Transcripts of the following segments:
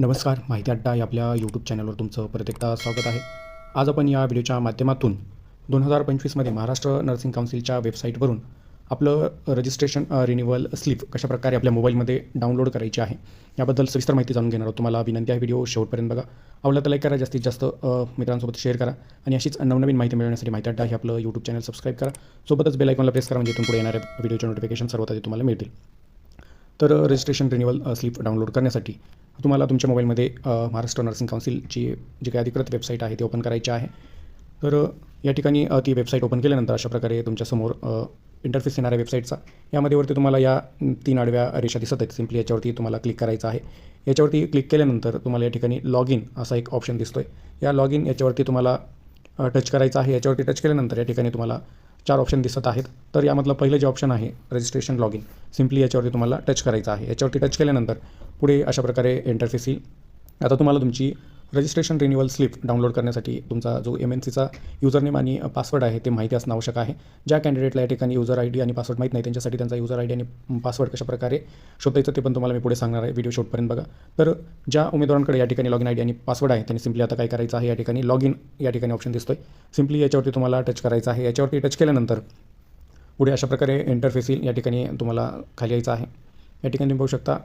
नमस्कार माहिती अड्डा या आपल्या यूट्यूब चॅनलवर तुमचं परत एकदा स्वागत आहे. आज आपण या व्हिडिओच्या माध्यमातून दोन हजार पंचवीसमध्ये महाराष्ट्र नर्सिंग काउन्सिलच्या वेबसाईटवरून आपलं रजिस्ट्रेशन रिन्युअल स्लिप कशाप्रकारे आपल्या मोबाईलमध्ये डाउनलोड करायची आहे याबद्दल सविस्तर माहिती जाणून घेणार आहोत. तुम्हाला विनंती आहे व्हिडिओ शेवटपर्यंत बघा. आवडला तर लाईक करा जास्तीत जास्त मित्रांसोबत शेअर करा आणि अशीच नवनवीन माहिती मिळवण्यासाठी माहिती अड्डा हे आपलं यूट्यूब चॅनल सबस्क्राईब करा. सोबतच बेल आयकॉनला प्रेस करा म्हणजे इथून पुढे येणाऱ्या व्हिडिओचे नोटिफिकेशन सर्वात आधी तुम्हाला मिळतील. तर रजिस्ट्रेशन रिन्युअल स्लिप डाउनलोड करण्यासाठी तुम्हाला तुमच्या मोबाईलमध्ये महाराष्ट्र नर्सिंग काउन्सिलची जी काही अधिकृत वेबसाईट आहे ती ओपन करायची आहे. तर या ठिकाणी ती वेबसाईट ओपन केल्यानंतर अशा प्रकारे तुमच्यासमोर इंटरफेस येणाऱ्या वेबसाईटचा यामध्ये वरती तुम्हाला या तीन आडव्या रेषा दिसत आहेत. सिम्पली याच्यावरती तुम्हाला क्लिक करायचं आहे. याच्यावरती क्लिक केल्यानंतर तुम्हाला या ठिकाणी लॉग इन असा एक ऑप्शन दिसतो आहे या लॉग इन याच्यावरती तुम्हाला टच करायचं आहे. याच्यावरती टच केल्यानंतर या ठिकाणी तुम्हाला चार ऑप्शन दिसत आहेत. तर यामधलं पहिलं जे ऑप्शन आहे रजिस्ट्रेशन लॉग इन सिम्पली याच्यावरती तुम्हाला टच करायचं आहे. याच्यावरती टच केल्यानंतर पुढे अशा प्रकारे इंटरफेस येईल. आता तुम्हाला तुमची रजिस्ट्रेशन रिन्युअल स्लिप डाउनलोड करण्यासाठी तुमचा जो एम एन सीचा युजरनेम आणि पासवर्ड आहे ते माहिती असणं आवश्यक आहे. ज्या कॅन्डिडेटला या ठिकाणी युजर आय डी आणि पासवर्ड माहीत नाही त्यांच्यासाठी त्यांचा युजर आय डी आणि पासवर्ड कशाप्रकारे शोधायचं ते पण तुम्हाला मी पुढे सांगणार आहे व्हिडिओ शॉटपर्यंत बघा. तर ज्या उमेदवारांकडे या ठिकाणी लॉगिन आय डी आणि पासवर्ड आहे त्यांनी सिम्पली आता काय करायचं आहे या ठिकाणी लॉग इन या ठिकाणी ऑप्शन दिसतोय. सिम्पली याच्यावरती तुम्हाला टच करायचं आहे. याच्यावरती टच केल्यानंतर पुढे अशा प्रकारे इंटरफेस येईल या ठिकाणी तुम्हाला खाली यायचं आहे. या ठिकाणी तुम्ही पाहू शकता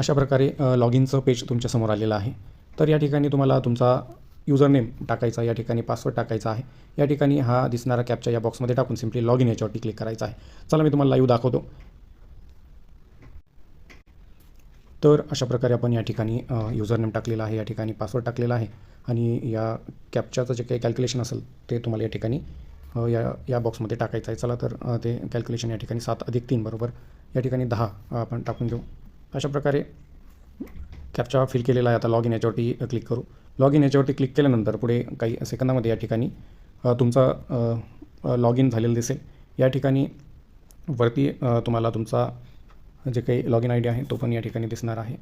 अशा प्रकारे लॉग इनचं पेज तुमच्यासमोर आलेलं आहे. तर या ठिकाणी तुम्हाला तुमचा युजरनेम टाकायचा या ठिकाणी पासवर्ड टाकायचा आहे. या ठिकाणी हा दिसणारा कॅपच्या या बॉक्समध्ये टाकून सिम्पली लॉग इन याच्यावरती क्लिक करायचा आहे. चला मी तुम्हाला लाईव्ह दाखवतो. तर अशा प्रकारे आपण या ठिकाणी युजरनेम टाकलेला आहे या ठिकाणी पासवर्ड टाकलेला आहे आणि या कॅपच्याचं जे काही कॅल्क्युलेशन असेल ते तुम्हाला या ठिकाणी या या बॉक्समध्ये टाकायचं आहे. चला तर ते कॅल्क्युलेशन या ठिकाणी सात अधिक तीन बरोबर? या ठिकाणी दहा आपण टाकून घेऊ अशा प्रकारे कॅपचा फिल केलेला आहे. आता लॉग इन याच्यावरती क्लिक करू. लॉग इन याच्यावरती क्लिक केल्यानंतर पुढे काही सेकंदामध्ये या ठिकाणी तुमचा लॉग इन झालेलं दिसेल. या ठिकाणी वरती तुम्हाला तुमचा जे काही लॉग इन आय डी आहे तो पण या ठिकाणी दिसणार आहे.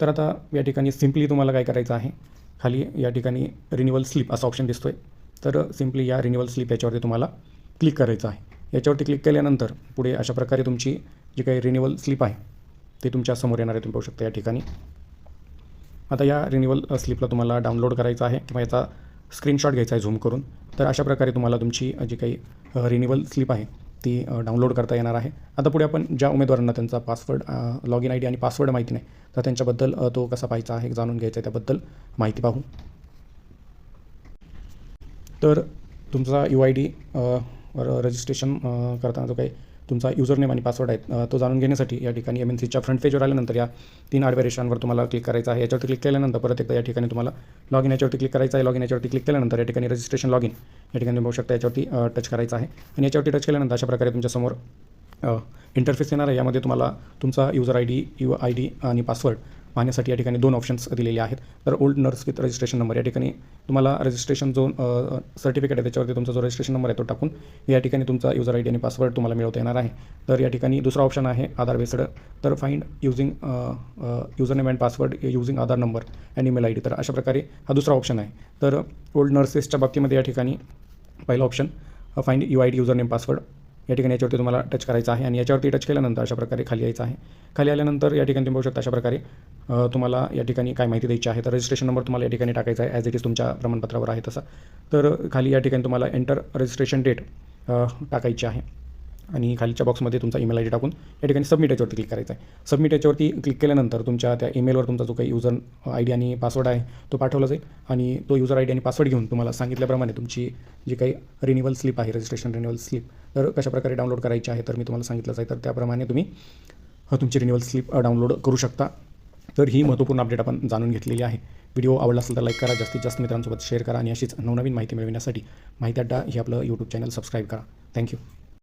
तर आता या ठिकाणी सिम्पली तुम्हाला काय करायचं आहे? खाली या ठिकाणी रिन्युअल स्लिप असा ऑप्शन दिसतो आहे तर सिम्पली या रिन्युअल स्लिप याच्यावरती तुम्हाला क्लिक करायचं आहे. याच्यावरती क्लिक केल्यानंतर पुढे अशा प्रकारे तुमची जी काही रिन्युअल स्लिप आहे ते तुमच्यासमोर येणार आहे तुम्ही पाहू शकता या ठिकाणी. आता या रिन्युअल स्लिपला तुम्हाला डाउनलोड करायचं आहे किंवा याचा स्क्रीनशॉट घ्यायचा आहे झूम करून. तर अशा प्रकारे तुम्हाला तुमची जी काही रिन्युअल स्लिप आहे ती डाउनलोड करता येणार आहे. आता पुढे आपण ज्या उमेदवारांना त्यांचा password log in I D आणि पासवर्ड माहिती नाही तर त्यांच्याबद्दल तो कसा पाहायचा आहे जाणून घ्यायचा आहे त्याबद्दल माहिती पाहू. तर तुमचा यू आय डी रजिस्ट्रेशन करताना जो काही तुमचा युजरनेम आणि पासवर्ड आहे तो जाणून घेण्यासाठी या ठिकाणी एम एन सीच्या फ्रंट पेजवर आल्यानंतर या तीन आडव्या रेषांवर तुम्हाला क्लिक करायचं आहे. याच्यावरती क्लिक केल्यानंतर परत एकदा या ठिकाणी तुम्हाला लॉग इन याच्यावरती क्लिक करायचं आहे. लॉग इन याच्यावरती क्लिक केल्यानंतर या ठिकाणी रजिस्ट्रेशन लॉग इन या ठिकाणी बघू शकता याच्यावरती टच करायचं आहे. आणि याच्यावरती टच केल्यानंतर अशा प्रकारे तुमच्यासमोर इंटरफेस येणार आहे. यामध्ये तुम्हाला तुमचा user I D U I D आणि पासवर्ड पाहण्यासाठी या ठिकाणी दोन ऑप्शन्स दिलेले आहेत. तर old nurse with registration number या ठिकाणी तुम्हाला रजिस्ट्रेशन जो सर्टिफिकेट आहे त्याच्यावरती तुमचा जो रजिस्ट्रेशन नंबर आहे तो टाकून या ठिकाणी तुमचा युजर आय डी आणि पासवर्ड तुम्हाला मिळवता येणार आहे. तर या ठिकाणी दुसरा ऑप्शन आहे आधार बेस्ड तर find using user name and password using Aadhaar number and email I D तर अशा प्रकारे हा दुसरा ऑप्शन आहे. तर ओल्ड नर्सेसच्या बाबतीमध्ये या ठिकाणी पहिला option find U I D user name password या ठिकाणी याच्यावरती तुम्हाला टच करायचं आहे आणि याच्यावरती टच केल्यानंतर अशा प्रकारे खाली यायचं आहे. खाली आल्यानंतर या ठिकाणी तुम्ही बघू शकता अशा प्रकारे तुम्हाला या ठिकाणी काय माहिती द्यायची आहे. तर रजिस्ट्रेशन नंबर तुम्हाला या ठिकाणी टाकायचा आहे. ॲज इट इज तुमच्या प्रमाणपत्रावर आहे तसा. तर खाली या ठिकाणी तुम्हाला एंटर रजिस्ट्रेशन डेट टाकायची आहे. आणि खालीच्या बॉक्समध्ये तुमचा ईमेल आय डी टाकून या ठिकाणी सबमिट याच्यावरती क्लिक करायचा आहे सबमिट याच्यावरती क्लिक केल्यानंतर तुमच्या त्या ईमेलवर तुमचा जो काही युजर आय डी आणि पासवर्ड आहे तो पाठवला जाईल. आणि तो युजर आय डी आणि पासवर्ड घेऊन तुम्हाला सांगितल्याप्रमाणे तुमची जी काही रिन्युअल स्लिप आहे रजिस्ट्रेशन रिन्युअल स्लिप तर कशाप्रकारे डाउनलोड करायची आहे तर मी तुम्हाला सांगितलंच आहे. तर त्याप्रमाणे तुम्ही तुमची रिन्युअल स्लिप डाउनलोड करू शकता. तर ही महत्त्वपूर्ण अपडेट आपण जाणून घेतलेली आहे. व्हिडिओ आवडला असेल तर लाईक करा जास्तीत जास्त मित्रांसोबत शेअर करा आणि अशीच नवनवीन माहिती मिळविण्यासाठी माहिती अड्डा हे आपलं यूट्यूब चॅनल सबस्क्राईब करा. Thank you